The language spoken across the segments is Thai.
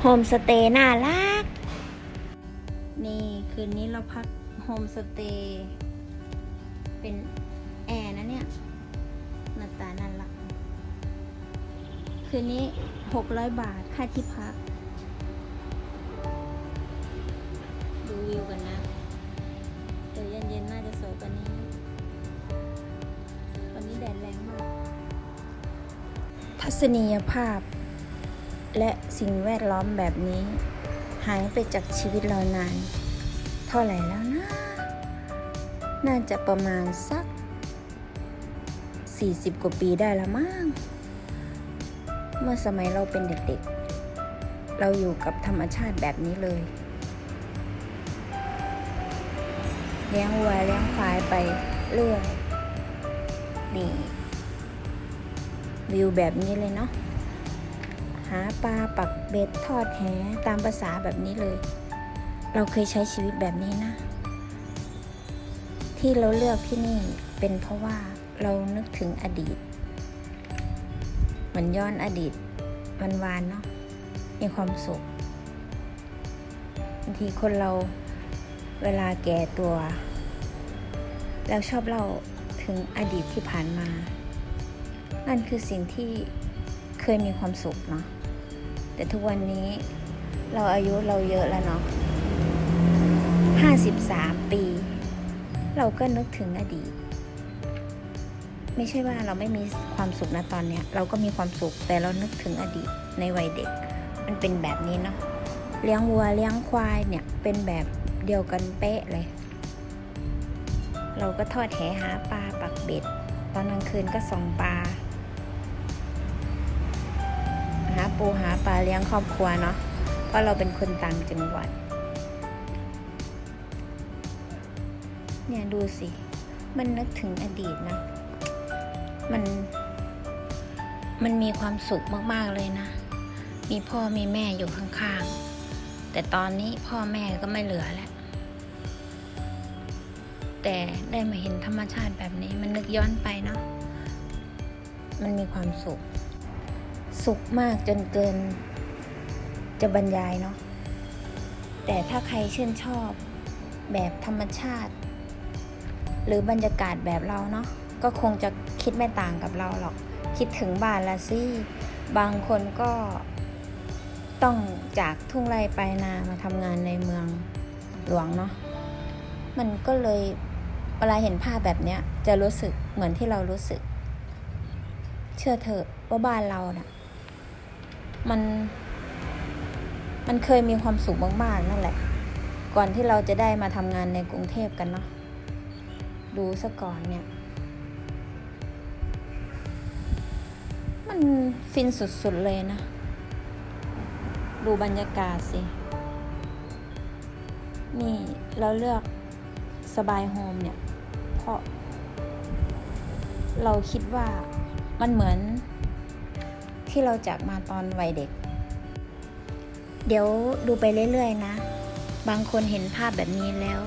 โฮมสเตย์น่ารัก นี่คืนนี้เราพักโฮมสเตย์เป็นแอร์นะเนี่ยหน้าตาน่ารัก คืนนี้หกร้อยบาทค่าที่พัก ดูวิวกันนะเดี๋ยวเย็นๆน่าจะสวยกว่านี้วันนี้แดดแรงมาก ทัศนียภาพ และสิ่งแวดล้อมแบบนี้ หายไปจากชีวิตเรานาน เท่าไหร่แล้วนะ น่าจะประมาณสัก 40 กว่าปีได้ละมั้งเมื่อสมัยเราเป็นเด็กๆ เราอยู่กับธรรมชาติแบบนี้เลย เลี้ยงวัวเลี้ยงควายไปเรื่อยนี่วิวแบบนี้เลยเนาะ หาปลาปักเบ็ดทอดแหตามภาษาแบบนี้เลย เราเคยใช้ชีวิตแบบนี้นะ ที่เราเลือกที่นี่เป็นเพราะว่าเรานึกถึงอดีต เหมือนย้อนอดีตวันวานเนาะมีความสุขบางทีคนเราเวลาแก่ตัว แล้วชอบเล่าถึงอดีตที่ผ่านมานั่นคือสิ่งที่เคยมีความสุขเนาะ แต่ทุกวันนี้เราอายุเราเยอะแล้วเนาะห้าสิบสามปี เราก็นึกถึงอดีต ไม่ใช่ว่าเราไม่มีความสุขนะตอนเนี้ย เราก็มีความสุขแต่เรานึกถึงอดีตในวัยเด็ก มันเป็นแบบนี้เนาะเลี้ยงวัวเลี้ยงควายเนี่ยเป็นแบบเดียวกันเป๊ะเลย เราก็ทอดแหหาปลาปักเบ็ด ตอนกลางคืนก็ส่องปลา ปูหาปลาเลี้ยงครอบครัวเนาะเพราะเราเป็นคนต่างจังหวัด เนี่ยดูสิ มันนึกถึงอดีตนะ มัน มันมีความสุขมากๆเลยนะ มีพ่อมีแม่อยู่ข้างๆ แต่ตอนนี้พ่อแม่ก็ไม่เหลือแล้ว แต่ได้มาเห็นธรรมชาติแบบนี้มันนึกย้อนไปเนาะ มันมีความสุข สุขมากจนเกิน จะบรรยายเนาะแต่ถ้าใครชื่นชอบแบบธรรมชาติ หรือบรรยากาศแบบเราเนาะก็คงจะคิดไม่ต่างกับเราหรอก คิดถึงบ้านละสิบางคนก็ต้องจากทุ่งไร่ไปนามาทำงานในเมืองหลวงเนาะมันก็เลยเวลาเห็นภาพแบบเนี้ยจะรู้สึกเหมือนที่เรารู้สึก เชื่อเถอะว่าบ้านเราน่ะ มันมันเคยมีความสุขมากๆนั่นแหละ ก่อนที่เราจะได้มาทำงานในกรุงเทพกันเนาะดูซะก่อนเนี่ย มันฟินสุดๆเลยนะ ดูบรรยากาศสิ นี่เราเลือกสบายโฮมเนี่ย เพราะ เราคิดว่ามันเหมือน ที่เราจากมาตอนวัยเด็ก เดี๋ยวดูไปเรื่อยๆนะ บางคนเห็นภาพแบบนี้แล้ว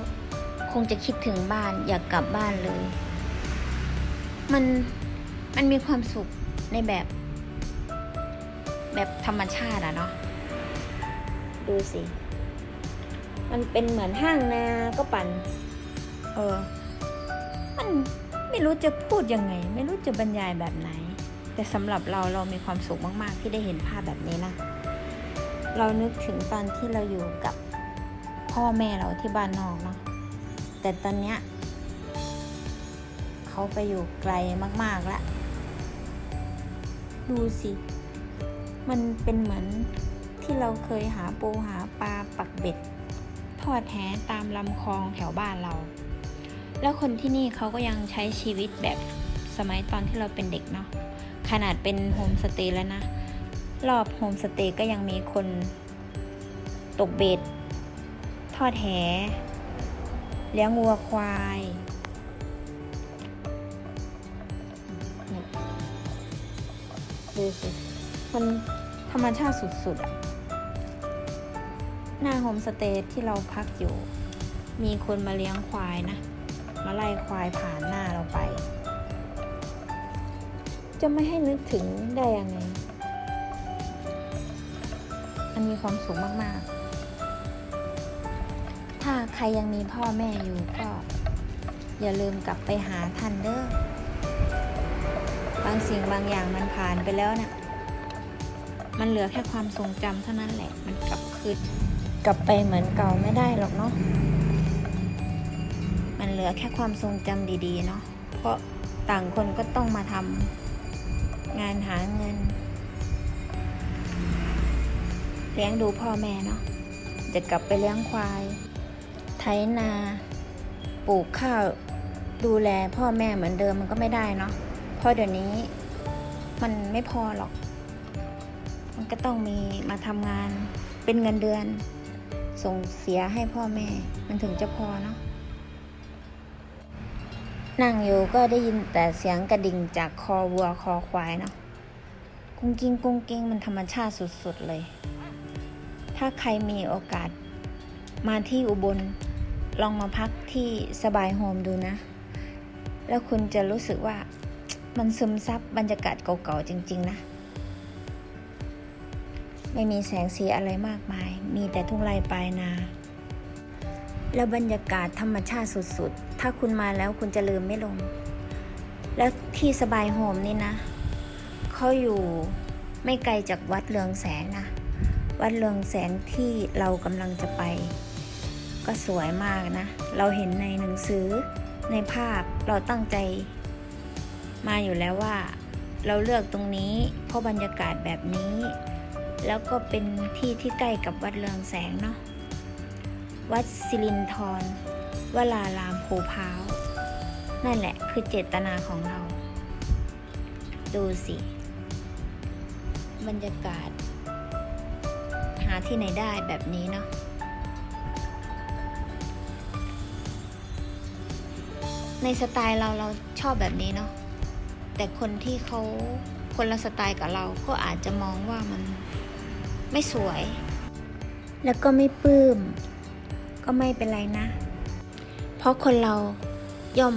คงจะคิดถึงบ้านอยากกลับบ้านเลย มันมันมีความสุขในแบบ แบบธรรมชาติอะเนาะดูสิ มันเป็นเหมือนห้างนาก็ปัน เออ มันไม่รู้จะพูดยังไง ไม่รู้จะบรรยายแบบไหน แต่สำหรับเราเรามีความสุขมากๆ ที่ได้เห็นภาพแบบนี้นะ เรานึกถึงตอนที่เราอยู่กับพ่อแม่เราที่บ้านนอกเนาะแต่ตอนเนี้ยเขาไปอยู่ไกลมากๆแล้วดูสิ มันเป็นเหมือนที่เราเคยหาปูหาปลาปักเบ็ด ทอดแหตามลำคลองแถวบ้านเรา แล้วคนที่นี่เขาก็ยังใช้ชีวิตแบบสมัยตอนที่เราเป็นเด็กเนาะ ขนาดเป็นโฮมสเตย์แล้วนะ รอบโฮมสเตย์ก็ยังมีคนตกเบ็ด ทอดแหเลี้ยงวัวควายเนี่ยดูสิ มันธรรมชาติสุดๆอะหน้าโฮมสเตย์ที่เราพักอยู่ มีคนมาเลี้ยงควายนะ มาไล่ควายผ่านหน้าเราไป จะไม่ให้นึกถึงได้ยังไง มันมีความสุขมาก ๆ ถ้าใครยังมีพ่อแม่อยู่ก็ อย่าลืมกลับไปหาท่านเด้อบางสิ่งบางอย่างมันผ่านไปแล้วเนะี่ยมันเหลือแค่ความทรงจำเท่านั้นแหละ มันกลับคืนกลับไปเหมือนเก่าไม่ได้หรอกเนาะ มันเหลือแค่ความทรงจำดีๆเนาะ เพราะต่างคนก็ต้องมาทำ งานหาเงิน เลี้ยงดูพ่อแม่เนาะจะกลับไปเลี้ยงควาย ไถนา ปลูกข้าว ดูแลพ่อแม่เหมือนเดิมมันก็ไม่ได้เนาะเพราะเดี๋ยวนี้มันไม่พอหรอก มันก็ต้องมีมาทำงานเป็นเงินเดือน ส่งเสียให้พ่อแม่ มันถึงจะพอเนาะ นั่งอยู่ก็ได้ยินแต่เสียงกระดิ่งจากคอวัวคอควายเนาะกุ้งกิ้งกุ้งกิ้งมันธรรมชาติสุดๆเลย ถ้าใครมีโอกาส มาที่อุบลลองมาพักที่สบายโฮมดูนะ แล้วคุณจะรู้สึกว่ามันซึมซับบรรยากาศเก่าๆจริง ๆ นะ ไม่มีแสงสีอะไรมากมาย มีแต่ทุ่งไร่ปลายนา แล้วบรรยากาศธรรมชาติสุดๆ ถ้าคุณมาแล้วคุณจะลืมไม่ลง แล้วที่สบายโฮมนี่นะเขาอยู่ไม่ไกลจากวัดเรืองแสงนะ วัดเรืองแสงที่เรากำลังจะไป ก็สวยมากนะ เราเห็นในหนังสือในภาพเราตั้งใจ มาอยู่แล้วว่า เราเลือกตรงนี้เพราะบรรยากาศแบบนี้ แล้วก็เป็นที่ที่ใกล้กับวัดเรืองแสงเนาะวัดสิรินทร วลารามภูพาว นั่นแหละคือเจตนาของเรา ดูสิ บรรยากาศ หาที่ไหนได้แบบนี้เนาะในสไตล์เราเราชอบแบบนี้เนาะแต่คนที่เขาคนละสไตล์กับเราก็อาจจะมองว่ามันไม่สวย แล้วก็ไม่ปลื้ม ก็ไม่เป็นไรนะ เพราะคนเราย่อม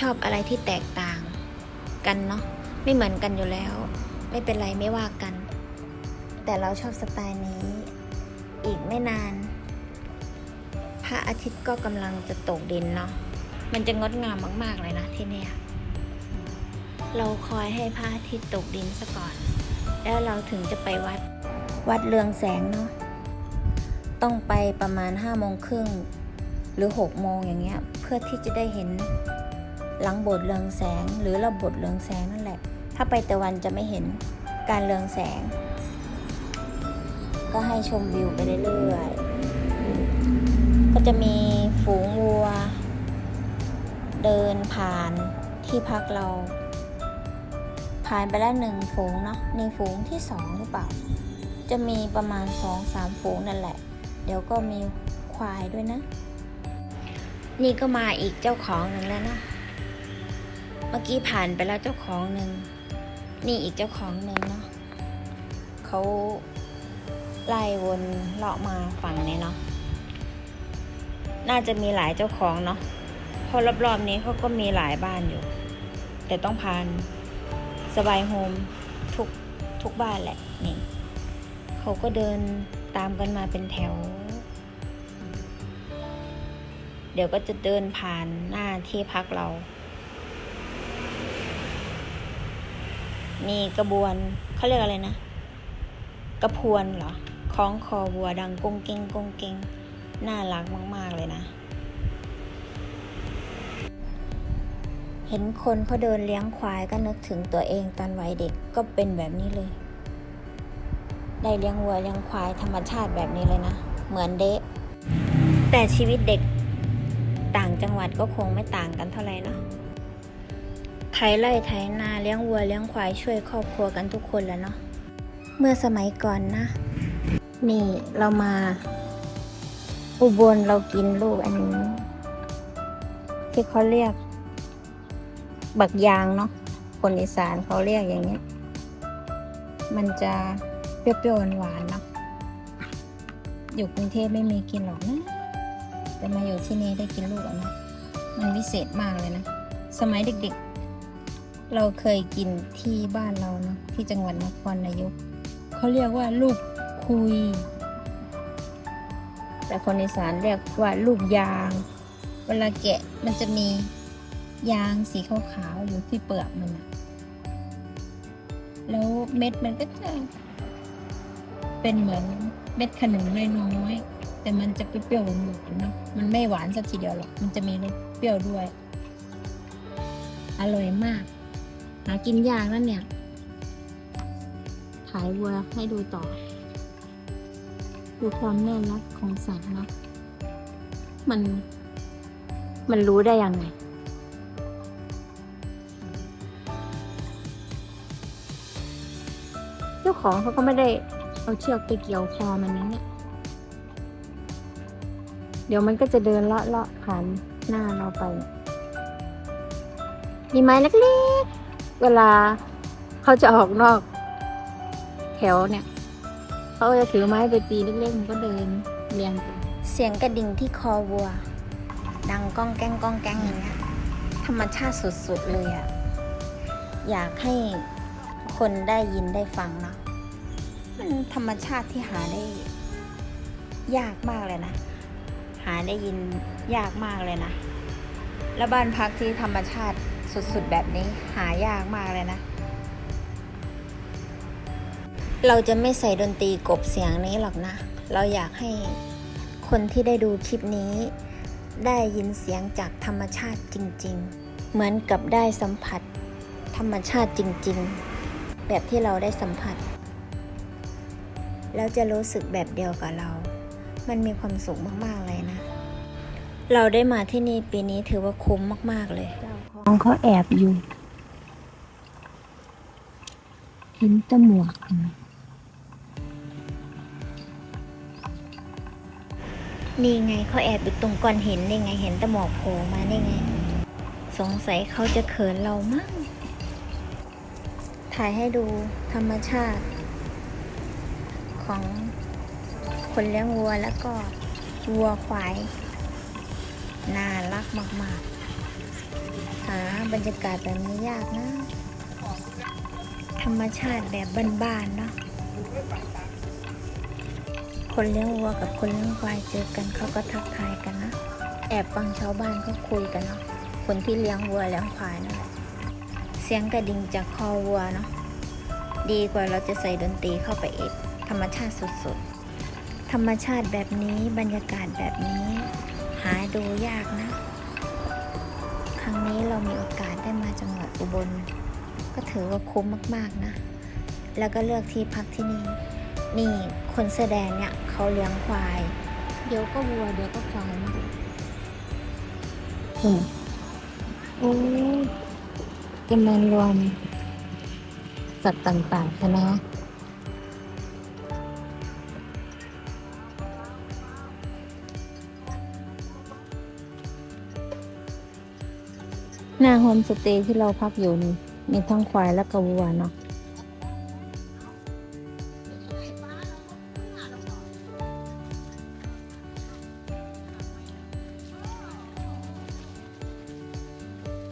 ชอบอะไรที่แตกต่างกันเนาะไม่เหมือนกันอยู่แล้ว ไม่เป็นไรไม่ว่ากัน แต่เราชอบสไตล์นี้ อีกไม่นานพระอาทิตย์ก็กำลังจะตกดินเนาะมันจะงดงามมาก ๆ เลยนะที่เนี่ย เราคอยให้พระอาทิตย์ตกดินซะก่อน แล้วเราถึงจะไปวัดวัดเรืองแสงเนาะต้องไปประมาณห้าโมงครึ่ง รือหกโมงอย่างเงี้ยเพื่อที่จะได้เห็นหลังโบสถ์เรืองแสง หรือระบบเรืองแสงนั่นแหละ ถ้าไปต่วันจะไม่เห็นการเรืองแสง ก็ให้ชมวิวไปเรื่อยๆก็จะมีฝูงวัว เดินผ่านที่พักเรา ผ่านไปแล้วหนึ่งฝูงเนาะนี่ฝูงที่สองหรือเปล่า จะมีประมาณสองสามฝูงนั่นแหละ เดี๋ยวก็มีควายด้วยนะ นี่ก็มาอีกเจ้าของหนึ่งแล้วนะ เมื่อกี้ผ่านไปแล้วเจ้าของหนึ่ง นี่อีกเจ้าของหนึ่งเนาะเขาไล่วนเลาะมาฝั่งนี้เนาะ น่าจะมีหลายเจ้าของเนาะ เพราะรอบๆนี้เขาก็มีหลายบ้านอยู่ แต่ต้องผ่านสบายโฮมทุกทุกบ้านแหละนี่เขาก็เดินตามกันมาเป็นแถว เดี๋ยวก็จะเดินผ่านหน้าที่พักเรา มีกระบวนเขาเรียกอะไรนะ กระพวนเหรอคล้องคอวัวดังกงเกงกงเกงน่ารักมาก ๆ เลยนะ เห็นคนเขาเดินเลี้ยงควายก็นึกถึงตัวเองตอนวัยเด็กก็เป็นแบบนี้เลย ได้เลี้ยงวัวเลี้ยงควายธรรมชาติแบบนี้เลยนะ เหมือนเดะแต่ชีวิตเด็ก ต่างจังหวัดก็คงไม่ต่างกันเท่าไหร่เนาะไถไร่ไถนาเลี้ยงวัวเลี้ยงควายช่วยครอบครัวกันทุกคนแล้วเนาะเมื่อสมัยก่อนนะ นี่เรามา อุบลเรากินลูกอันนี้ที่เขาเรียก บักยางเนาะคนอีสานเขาเรียกอย่างเงี้ย มันจะเปรี้ยวๆหวานๆเนาะอยู่กรุงเทพไม่มีกินหรอกนะ แต่มาอยู่ที่นี่ได้กินลูกอันนี้มันวิเศษมากเลยนะ สมัยเด็กๆ เราเคยกินที่บ้านเราเนาะที่จังหวัดนครนายกเขาเรียกว่าลูกคุย แต่คนอีสานเรียกว่าลูกยาง เวลาแกะมันจะมียางสีขาวๆอยู่ที่เปลือกมันอะแล้วเม็ดมันก็จะเป็นเหมือนเม็ดขนุนน้อยๆ แต่มันจะเปรี้ยวๆหวานๆเนาะมันไม่หวานสักทีเดียวหรอกมันจะมีรสเปรี้ยวด้วย อร่อยมาก หากินยากนั่นเนี่ยถ่ายวัวให้ดูต่อ ดูความน่ารักของสัตว์เนาะมัน มันรู้ได้ยังไงเจ้าของเขาก็ไม่ได้เอาเชือกไปเกี่ยวคอมันนะเนี่ย เดี๋ยวมันก็จะเดินเลาะเลาะผ่านหน้าเราไป มีไม้เล็กๆ เวลาเขาจะออกนอก แถวเนี่ย เขาจะถือไม้ไปตีเล็กๆมันก็เดินเรียงกันเสียงกระดิ่งที่คอวัว ดังก้องแก้งก้องแก้งอย่างเงี้ยธรรมชาติสุดๆเลยอะอยากให้คนได้ยินได้ฟังเนาะมันธรรมชาติที่หาได้ ยากมากเลยนะาได้ยินยากมากเลยนะ แล้วบ้านพักที่ธรรมชาติสุดๆแบบนี้หายากมากเลยนะ เราจะไม่ใส่ดนตรีกบเสียงนี้หรอกนะ เราอยากให้คนที่ได้ดูคลิปนี้ ได้ยินเสียงจากธรรมชาติจริง ๆ เหมือนกับได้สัมผัส ธรรมชาติจริง ๆ แบบที่เราได้สัมผัส แล้วจะรู้สึกแบบเดียวกับเรา มันมีความสุขมากๆเลยนะ เราได้มาที่นี่ปีนี้ถือว่าคุ้มมากๆเลยของเขาแอบอยู่ เห็นแตะหมวกนี่ไงเขาแอบอยู่ตรงก้อนหินนี่ไงเห็นแตะหมวกโผล่มานี่ไง สงสัยเขาจะเขินเรามั้งถ่ายให้ดูธรรมชาติของ คนเลี้ยงวัวแล้วก็วัวควาย น่ารักมากๆ หาบรรยากาศแบบนี้ยากนะ ธรรมชาติแบบบ้านๆเนาะคนเลี้ยงวัวกับคนเลี้ยงควายเจอกันเขาก็ทักทายกันนะ แอบฟังชาวบ้านเขาคุยกันเนาะคนที่เลี้ยงวัวเลี้ยงควายนั่นแหละเสียงกระดิ่งจากคอวัวเนาะดีกว่าเราจะใส่ดนตรีเข้าไปเอีกธรรมชาติสุดๆ ธรรมชาติแบบนี้บรรยากาศแบบนี้ หาดูยากนะ ครั้งนี้เรามีโอกาสได้มาจังหวัดอุบล ก็ถือว่าคุ้มมากๆนะ แล้วก็เลือกที่พักที่นี่ นี่คนแสอแดงเนี่ยเขาเลี้ยงควาย เดี๋ยวก็วัวเดี๋ยวก็ควายนะอืมโอ้ยกำลังรวมสัตว์ต่างๆกันนะ หน้าโฮมสเตย์ที่เราพักอยู่นี่ มีทั้งควายและกระวัวเนาะ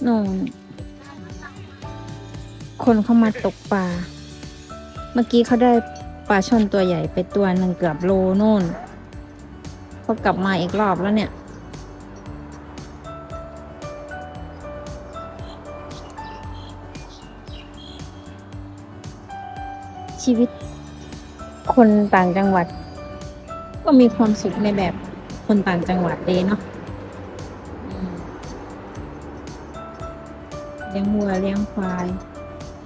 นู่นคนเข้ามาตกปลา เมื่อกี้เขาได้ปลาช่อนตัวใหญ่ไปตัวหนึ่งเกือบโลโน่นเขากลับมาอีกรอบแล้วเนี่ย ชีวิต คนต่างจังหวัด ก็มีความสุขในแบบคนต่างจังหวัดเลยเนาะอืมเลี้ยงวัวเลี้ยงควาย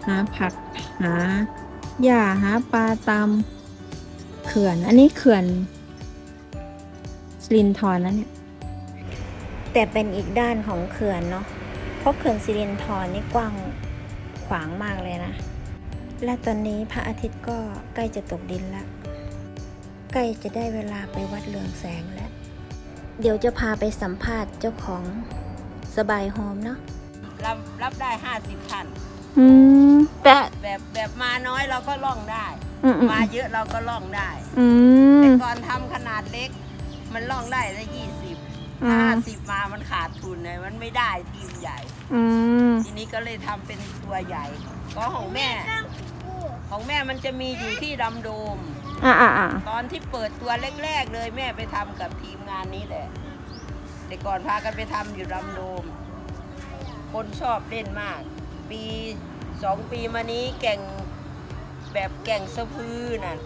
หาผัก หาหญ้าหาปลาตามเขื่อน อันนี้เขื่อนสิรินทรนะเนี่ย แต่เป็นอีกด้านของเขื่อนเนาะเพราะเขื่อนสิรินทรนี่กว้างขวางมากเลยนะ และตอนนี้พระอาทิตย์ก็ใกล้จะตกดินแล้วใกล้จะได้เวลาไปวัดเรืองแสงแล้ว เดี๋ยวจะพาไปสัมภาษณ์เจ้าของสบายโฮมเนาะรับรับได้ห้าสิบคันอืมแต่แบบแบบมาน้อยเราก็ล่องได้อืมมาเยอะเราก็ล่องได้ อืม แต่ก่อนทำขนาดเล็ก มันล่องได้ละยี่สิบอืม ห้าสิบมามันขาดทุนเลยมันไม่ได้ทีมใหญ่ อืม ทีนี้ก็เลยทำเป็นตัวใหญ่ ก็ของแม่ ขของแม่มันจะมีอยู่ที่ดำโดม อ่าอ่าอ่าตอนที่เปิดตัวแรกๆเลยแม่ไปทำกับทีมงานนี้แหละ แต่ก่อนพากันไปทำอยู่ดำโดม คนชอบเล่นมาก ปีสองปีมานี้แก่งแบบแก่งสะพือน่ะ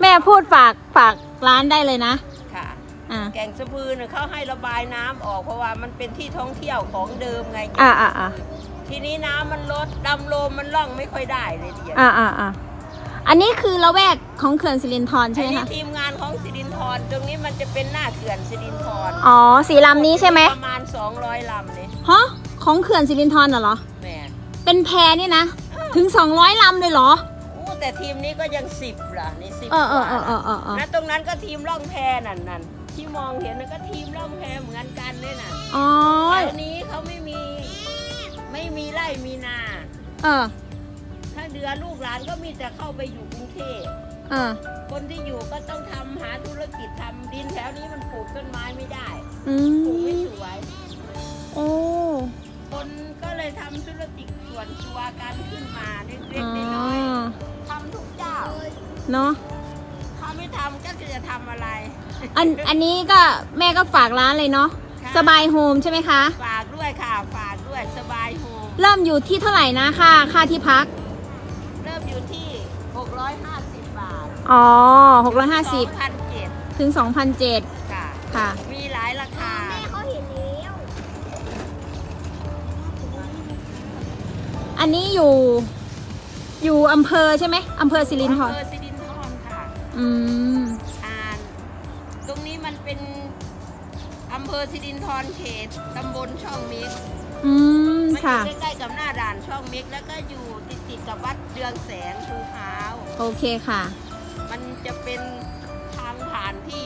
แม่พูดฝากฝากร้านได้เลยนะ ค่ะ อ่าแก่งสะพือน่ะเขาให้ระบายน้ำออกเพราะว่ามันเป็นที่ท่องเที่ยวของเดิมไง อ่าอ่าอ่า ทีนี้น้ำมันลดดำโลมมันล่องไม่ค่อยได้เลยทีเดียวอ่าอ่าอ่าอันนี้คือละแวกของเขื่อนสิรินธรใช่อันไหมนี้คะทีมงานของสิรินทรตรงนี้มันจะเป็นหน้าเขื่อนสิรินทรอ๋อสีลำนี้ใช่ไหมประมาณ 200ลำเลยฮะของเขื่อนสิรินธรน่ะเหรอแม่เป็นแพนี่นะ ถึง 200ลำเลยเหรอโอ้แต่ทีมนี้ก็ยังสิบล่ะนี่สิบเออกเออว่าเออเออเออเออนะตรงนั้นก็ทีมล่องแพนั่นนั่นที่มองเห็นนั่นก็ทีมล่องแพเหมือนกันเลยน่ะอ๋อแถวนี้เขาไม่มี ไม่มีไร่มีนา เออถ้าเดือลูกหลานก็มีแต่เข้าไปอยู่กรุงเทพเออคนที่อยู่ก็ต้องทำหาธุรกิจทำดินแถวนี้มันปลูกต้นไม้ไม่ได้อืปลูกไม่มสวย โอ้ คนก็เลยทำธุรกิจส่วนตัวกันขึ้นมาเล็อ๋กอๆน้อยๆทำทุกเจ้าเนาะ ถ้าไม่ทำก็คือจะทำอะไรอัน อันนี้ก็แม่ก็ฝากร้านเลยเนาะ ค่ะสบายโฮมใช่ไหมคะ ฝ เริ่มอยู่ที่เท่าไหร่นะค่าค่าที่พัก เริ่มอยู่ที่ 650 บาทอ๋อ650 2,007ถึง2,007ค่ะ ค่ะ มีหลายราคาอันนี้อยู่ อยู่อำเภอใช่ไหมอำเภอสิรินธรอำเภอสิรินธรค่ะอืม อ่านตรงนี้มันเป็นอำเภอสิรินธรเขตตำบลช่องมิกอืม มันอค่ะยู่ใกล้ๆกับหน้าด่านช่องมิกแล้วก็อยู่ติดๆกับวัดเดืองแสงภูพร้าว โอเคค่ะ มันจะเป็นทางผ่านที่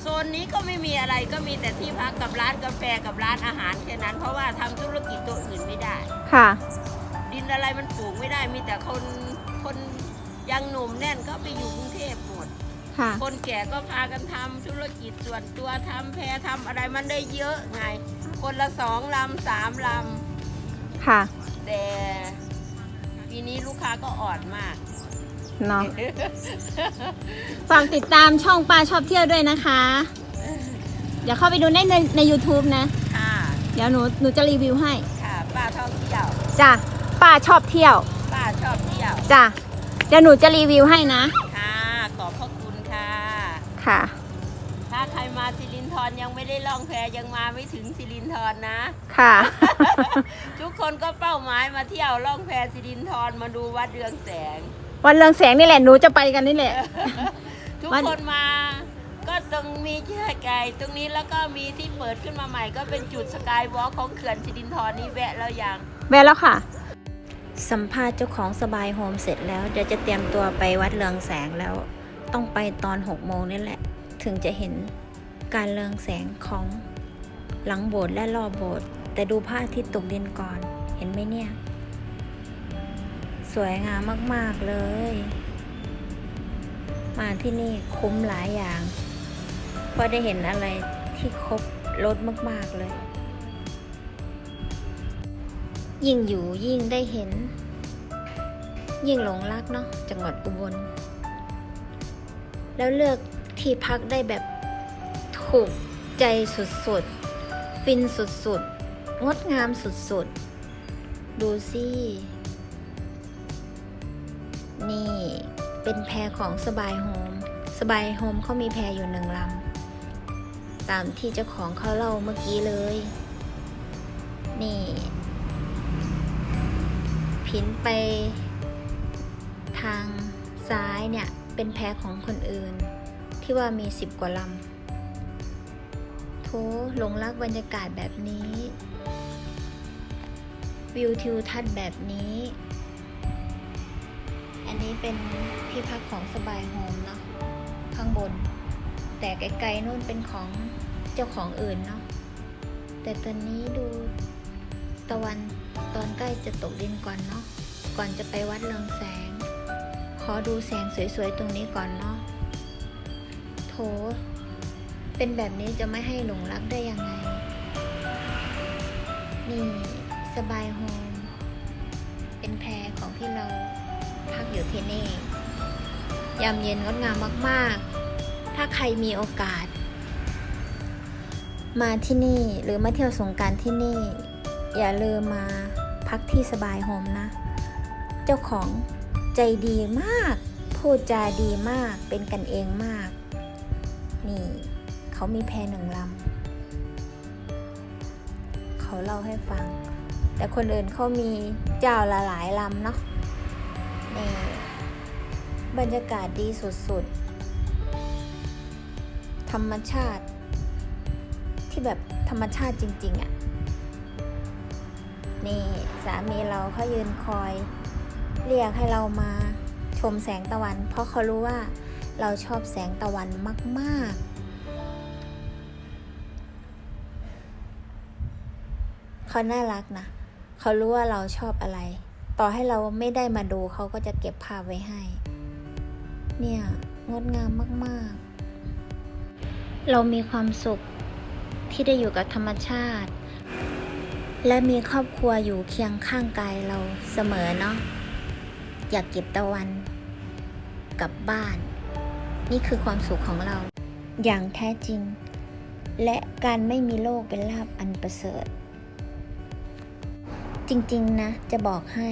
โซนนี้ก็ไม่มีอะไรก็มีแต่ที่พักกับร้านกาแฟกับร้านอาหารแค่นั้นเพราะว่าทำธุรกิจตัวอื่นไม่ได้ ค่ะ ดินอะไรมันปลูกไม่ได้มีแต่คนคนยังหนุ่มแน่นก็ไปอยู่กรุงเทพหมด ค่ะ คนแก่ก็พากันทำธุรกิจส่วนตัวทำแพรทำอะไรมันได้เยอะไง คนละสองลำสามลค่ะำแต่ปีนี้ลูกค้าก็อ่อนมาก เนาะฝากติดตามช่องปลาชอบเที่ยวด้วยนะคะ เดี๋ยวเข้าไปดูในในใน YouTube นะ ค่ะ เดี๋ยวหนูหนูจะรีวิวให้ ค่ะป้าท่องเที่ยวจ้ะป้าชอบเที่ยว ป้าชอบเที่ยว จ้ะเดี๋ยวหนูจะรีวิวให้นะ ค่ะ ถ้าใครมาสิรินทรยังไม่ได้ล่องแพยังมาไม่ถึงสิรินทรนะ ค่ะ ทุกคนก็เป้าหมายมาเที่ยวล่องแพสิรินทรมาดูวัดเรืองแสง วันเรืองแสงนี่แหละหนูจะไปกันนี่แหละ ทุกวัน คนมาก็ตรงมีเชื่อไก่ตรงนี้แล้วก็มีที่เปิดขึ้นมาใหม่ ก็เป็นจุดสกายวอล์คของเขื่อนสิรินทรนี่แวะแล้วยัง แวะแล้วค่ะ สัมภาษณ์เจ้าของสบายโฮมเสร็จแล้ว เดี๋ยวจะเตรียมตัวไปวัดเรืองแสงแล้ว ต้องไปตอน6โมงนี่แหละ ถึงจะเห็นการเรืองแสงของหลังโบสถ์และรอบโบสถ์แต่ดูพระอาทิตย์ตกดินก่อน เห็นไหมเนี่ย สวยงามมาก ๆ เลย มาที่นี่คุ้มหลายอย่างเพราะได้เห็นอะไรที่ครบรถมาก ๆ เลย ยิ่งอยู่ยิ่งได้เห็น ยิ่งหลงรักเนาะจังหวัดอุบล แล้วเลือกที่พักได้แบบถูกใจสุดๆ ฟินสุดๆ งดงามสุดๆ ดูสินี่เป็นแพรของสบายโฮม สบายโฮมเขามีแพรอยู่หนึ่งลำ ตามที่เจ้าของเขาเล่าเมื่อกี้เลย นี่ผินไปทางซ้ายเนี่ย เป็นแพของคนอื่น ที่ว่ามีสิบกว่าลำ โถหลงรักบรรยากาศแบบนี้ วิวทิวทัศน์แบบนี้ อันนี้เป็นที่พักของสบายโฮมเนาะข้างบน แต่ไกลๆนู่นเป็นของเจ้าของอื่นเนาะแต่ตอนนี้ดูตะวันตอนใกล้จะตกดินก่อนเนาะก่อนจะไปวัดเรืองแสง อดูแสงสวยๆ ตรงนี้ก่อนเนาะ โถ เป็นแบบนี้จะไม่ให้หลงรักได้ยังไง นี่สบายโฮม เป็นแพรของที่เราพักอยู่ที่นี่ ยามเย็นงดงามมากๆ ถ้าใครมีโอกาส มาที่นี่หรือมาเที่ยวสงการที่นี่ อย่าลืมมาพักที่สบายโฮมนะ เจ้าของ ใจดีมาก พูดจาดีมาก เป็นกันเองมาก นี่ เขามีแพหนึ่งลำ เขาเล่าให้ฟัง แต่คนอื่นเขามีเจ้าละหลายลำเนาะนี่บรรยากาศดีสุดๆ ธรรมชาติ ที่แบบธรรมชาติจริง ๆอะ่ะ นี่สามีเราเขายืนคอย เรียกให้เรามาชมแสงตะวัน เพราะเขารู้ว่าเราชอบแสงตะวันมาก ๆ เขาน่ารักนะ เขารู้ว่าเราชอบอะไร ต่อให้เราไม่ได้มาดูเขาก็จะเก็บภาพไว้ให้ เนี่ย งดงามมาก ๆ เรามีความสุขที่ได้อยู่กับธรรมชาติ และมีครอบครัวอยู่เคียงข้างกายเราเสมอเนาะ อยากเก็บตะวันกลับบ้าน นี่คือความสุขของเรา อย่างแท้จริง และการไม่มีโลกเป็นลาบอันประเสริฐ จริง ๆ นะ จะบอกให้